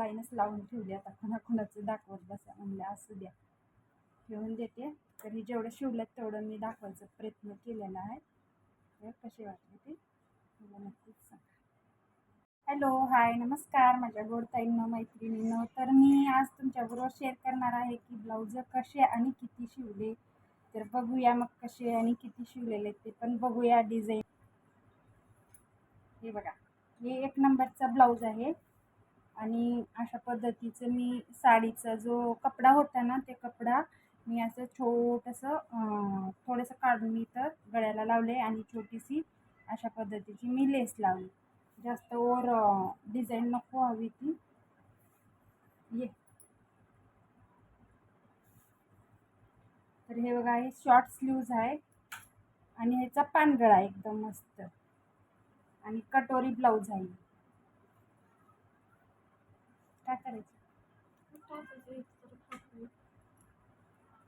लाईनच लावून ठेवली आता. कुणाकुणाचं दाखवत बसा म्हणलं असू द्या. ठेवून देते. तर हे जेवढं शिवलं तेवढं मी दाखवायचा प्रयत्न केलेला आहे. तर कसे वाटले ते? मला नक्कीच सांगा. हॅलो हाय नमस्कार. माझ्या गोडताईंना मैत्रिणीनं तर मी आज तुमच्याबरोबर शेअर करणार आहे की ब्लाऊज कसे आणि किती शिवले. तर बघूया मग कसे आणि किती शिवलेले ते पण बघूया डिझाईन हे बघा. हे एक नंबरचा ब्लाऊज आहे. आणि अशा पद्धतीचं मी साडीचा जो कपडा होता ना ते कपडा मी असं छोटंसं थोडंसं काढून मी तर गळ्याला लावले आणि छोटीशी अशा पद्धतीची मी लेस लावली. जास्त ओर डिझाईन नको हवी ती. ये. तर हे बघा हे शॉर्ट स्लीव्ज आहे आणि ह्याचा पानगळा आहे एकदम मस्त. आणि कटोरी ब्लाऊज आहे. काय करायचं?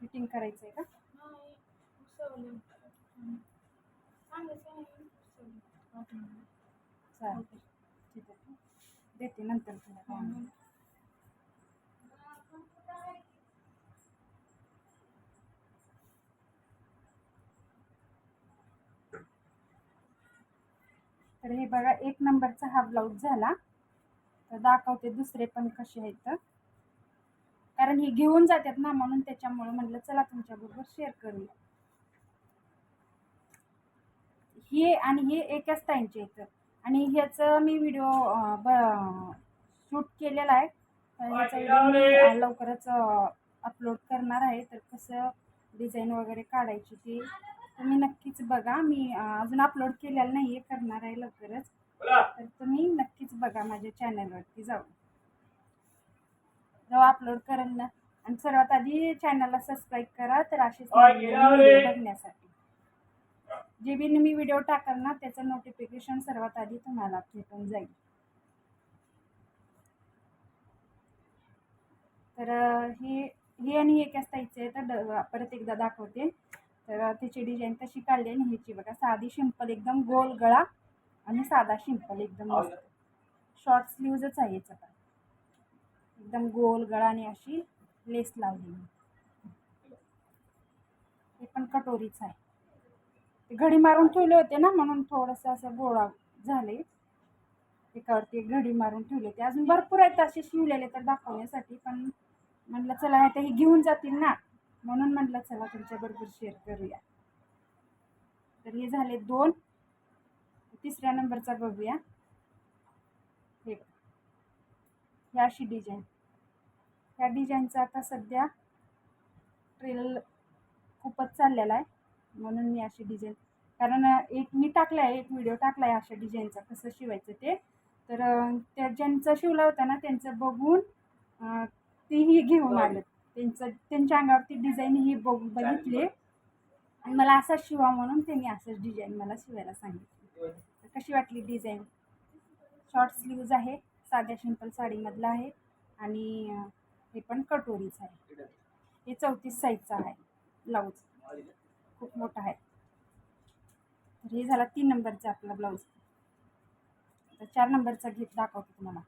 फिटिंग करायचं आहे का? चालते ठीक आहे. देते नंतर तुला तर हे बघा एक नंबरचा हा ब्लाऊज झाला. तर दाखवते दुसरे पण कसे आहेत तर. कारण हे घेऊन जातात ना म्हणून त्याच्यामुळे म्हटलं चला तुमच्याबरोबर शेअर करूया. हे आणि हे एकाच टाईमचे येतं आणि ह्याचं मी व्हिडिओ ब शूट केलेला आहे. तर ह्याचा व्हिडिओ मी लवकरच अपलोड करणार आहे. तर कसं डिझाईन वगैरे काढायची ती तुम्ही नक्कीच बघा. मी अजून अपलोड केलेलं नाही आहे करणार आहे तुम्ही बघा माझ्या चॅनलवरती जाऊन जेव्हा अपलोड करेन ना. आणि सर्वात आधी चॅनलला सबस्क्राईब करा तर असेच बघण्यासाठी. जे बी मी व्हिडिओ टाकाल ना त्याचं नोटिफिकेशन सर्वात आधी तुम्हाला भेटून जाईल. तर हे हे आणि हे कॅस ताईचे आहे तर परत एकदा दाखवते. तर त्याची डिझाईन तशी काढली आणि ह्याची बघा साधी सिंपल एकदम गोल गळा आणि साधा सिंपल एकदम शॉर्ट स्लीवजच आहे याचं पण. एकदम गोल गळाने अशी लेस लावली हे पण कटोरीच आहे. ते घडी मारून ठेवले होते ना म्हणून थोडंसं असं गोळा झाले. एकावरती एक घडी मारून ठेवले होते. अजून भरपूर आहेत असे शिवलेले तर दाखवण्यासाठी पण म्हटलं चला आता हे घेऊन जातील ना. म्हणून म्हटलं चला तुमच्याबरोबर शेअर करूया. तर हे झाले दोन. तिसऱ्या नंबरचा बघूया हे बघा. ही अशी डिझाईन ह्या डिझाईनचा आता सध्या ट्रेल खूपच चाललेला आहे. म्हणून मी अशी डिझाईन कारण एक मी टाकला आहे एक व्हिडिओ टाकला आहे अशा डिझाईनचा कसं शिवायचं ते. तर त्या ज्यांचा शिवला होता ना त्यांचं बघून तेही घेऊन आलं. त्यांचं त्यांच्या अंगावरती डिझाईन ही बघ बघितली. आणि मला असाच शिवा म्हणून त्यांनी असंच डिझाईन मला शिवायला सांगितली. कशी वाटली डिझाईन शॉर्ट स्लीव्ज आहे. साध्या सिंपल साडीमधलं आहे आणि हे पण कटोरीच आहे. हे चौतीस साईजचा आहे ब्लाऊज. खूप मोठा आहे. तर हे झाला तीन नंबरचा आपला ब्लाऊज. तर चार नंबरचा घेत दाखवतो तुम्हाला.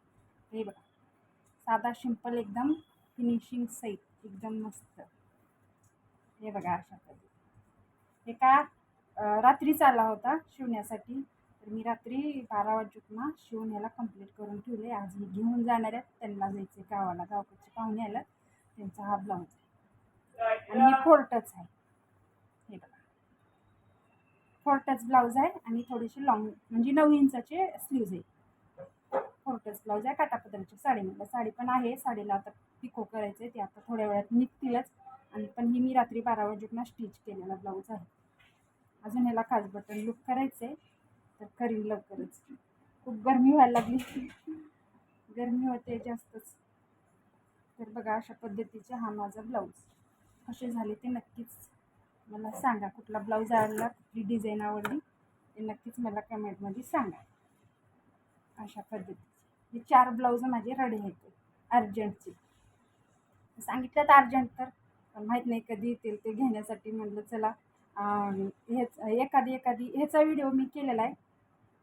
हे बघा. साधा सिंपल एकदम फिनिशिंग सहित एकदम मस्त. हे बघा अशा पद्धती हे का रात्रीच आला होता शिवण्यासाठी. तर मी रात्री बारा वाजून शिवून याला कंप्लीट करून ठेवले. आज मी घेऊन जाणार आहेत त्यांना जायचे गावाला. गावकडचे पाहुणे आला त्यांचा हा ब्लाऊज आहे. आणि हे फोर्टच आहे. हे बघा. फोर्टच ब्लाऊज आहे आणि थोडीशी लॉंग म्हणजे नऊ इंचाचे स्लीव्ज आहे फोर्टच ब्लाऊज आहे. काटापदराची साडी म्हटलं साडी पण आहे. साडीला आता पिको करायचं आहे ते आता थोड्या वेळात निघतीलच. आणि पण ही मी रात्री बारा वाजून स्टिच केलेला ब्लाऊज आहे. अजून ह्याला खास बटन लुक करायचं आहे तर करीन लवकरच. खूप गरमी व्हायला लागली. गरमी होते जास्तच. तर बघा अशा पद्धतीचे हा माझा ब्लाऊज. कसे झाले ते नक्कीच मला सांगा. कुठला ब्लाऊज आवडला कुठली डिझाईन आवडली ते नक्कीच मला कमेंटमध्ये सांगा. अशा पद्धतीचे. हे चार ब्लाऊज माझे रडे आहेत. अर्जंटचे. सांगितलं तर अर्जंट तर पण माहीत नाही कधी येतील ते घेण्यासाठी. म्हटलं चला हेच एखादी एखादी ह्याचा व्हिडिओ मी केलेला आहे.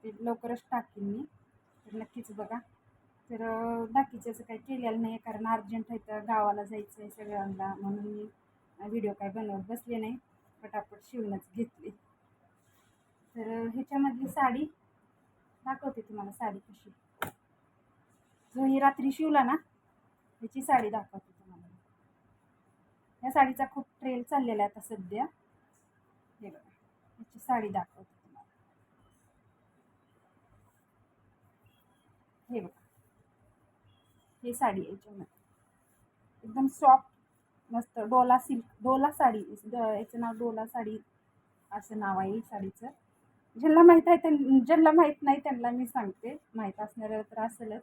ते लवकरच टाकीन मी. तर नक्कीच बघा. तर बाकीच्याचं असं काही केलेलं नाही कारण अर्जंट आहे तर गावाला जायचं आहे सगळ्यांना म्हणून मी व्हिडिओ काय बनवत बसले नाही. पटापट शिवूनच घेतली. तर ह्याच्यामधली साडी दाखवते तुम्हाला साडी कशी. जो ही रात्री शिवला ना ह्याची साडी दाखवते तुम्हाला. या साडीचा खूप ट्रेल चाललेला आहे आता सध्या. हे बघा. याची साडी दाखवते तुम्हाला. हे बघा. हे साडी याच्यामध्ये एकदम सॉफ्ट मस्त डोला सिल्क डोला साडी. याचं नाव डोला साडी. असं नाव आहे ही साडीचं. ज्यांना माहीत आहे त्यां ज्यांना माहीत नाही त्यांना मी सांगते. माहीत असणारं तर असेलच.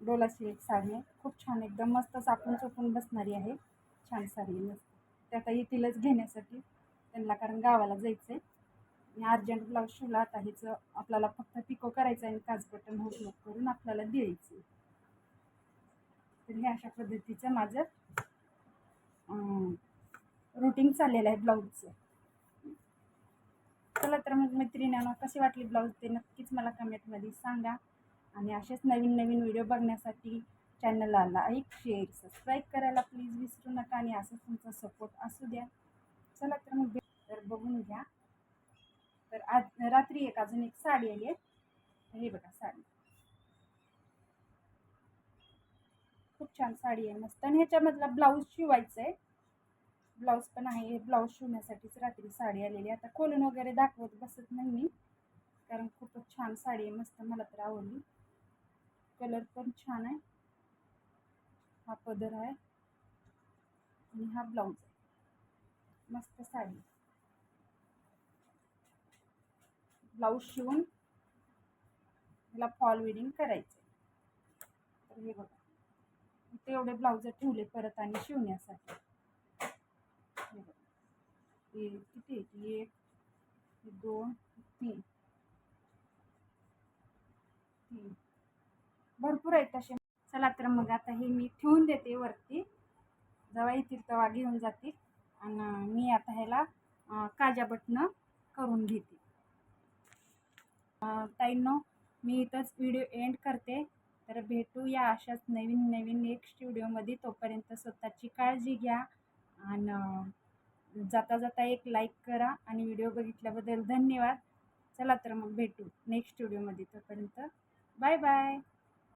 डोला सिल्क साडी आहे. खूप छान एकदम मस्त चापून चोपून बसणारी आहे. छान साडी मस्त. ते आता येतीलच घेण्यासाठी. त्यांना कारण गावाला जायचं आहे मी अर्जंट ब्लाऊज शिवला आता हिचं आपल्याला फक्त पिको करायचं आहे आणि काच बटन करून आपल्याला द्यायचं आहे. तर हे अशा पद्धतीचं माझं रुटीन चाललेलं आहे ब्लाऊजचं चला तर मग मैत्रिणींना कशी वाटली ब्लाऊज ते नक्कीच मला कमेंटमध्ये सांगा. आणि असेच नवीन नवीन व्हिडिओ बघण्यासाठी चॅनलला लाईक शेअर सबस्क्राईब करायला प्लीज विसरू नका आणि असंच तुमचा सपोर्ट असू द्या. चला तर मग तर बघून घ्या. तर आज रात्री एक अजून एक साडी आली आहे. हे बघा साडी. खूप छान साडी आहे मस्त. आणि ह्याच्यामधला ब्लाऊज शिवायचा आहे ब्लाऊज पण आहे ब्लाऊज शिवण्यासाठीच रात्री साडी आलेली आता खोलून वगैरे दाखवत बसत नाही मी कारण खूपच छान साडी आहे मस्त मला तर आवडली. कलर पण छान आहे. हा पदर आहे. आणि हा ब्लाऊज आहे. मस्त साडी. ब्लाऊज शिवून त्याला फॉल विडिंग करायचं तर हे बघा. इथे एवढे ब्लाऊज ठेवले परत आणि शिवण्यासाठी. हे बघा. किती एक दोन तीन. तीन. भरपूर आहेत तसे चला तर मग आता हे मी ठेवून देते वरती. जेव्हा येतील तेव्हा घेऊन जातील. आणि मी आता ह्याला काजा बटणं करून घेते. ताईंनो मी इथंच व्हिडिओ एंड करते. तर भेटू या अशाच नवीन नवीन नेक्स्ट व्हिडिओमध्ये. तोपर्यंत स्वतःची काळजी घ्या आणि जाता जाता एक लाईक करा आणि व्हिडिओ बघितल्याबद्दल धन्यवाद. चला तर मग भेटू नेक्स्ट व्हिडिओमध्ये. तोपर्यंत बाय बाय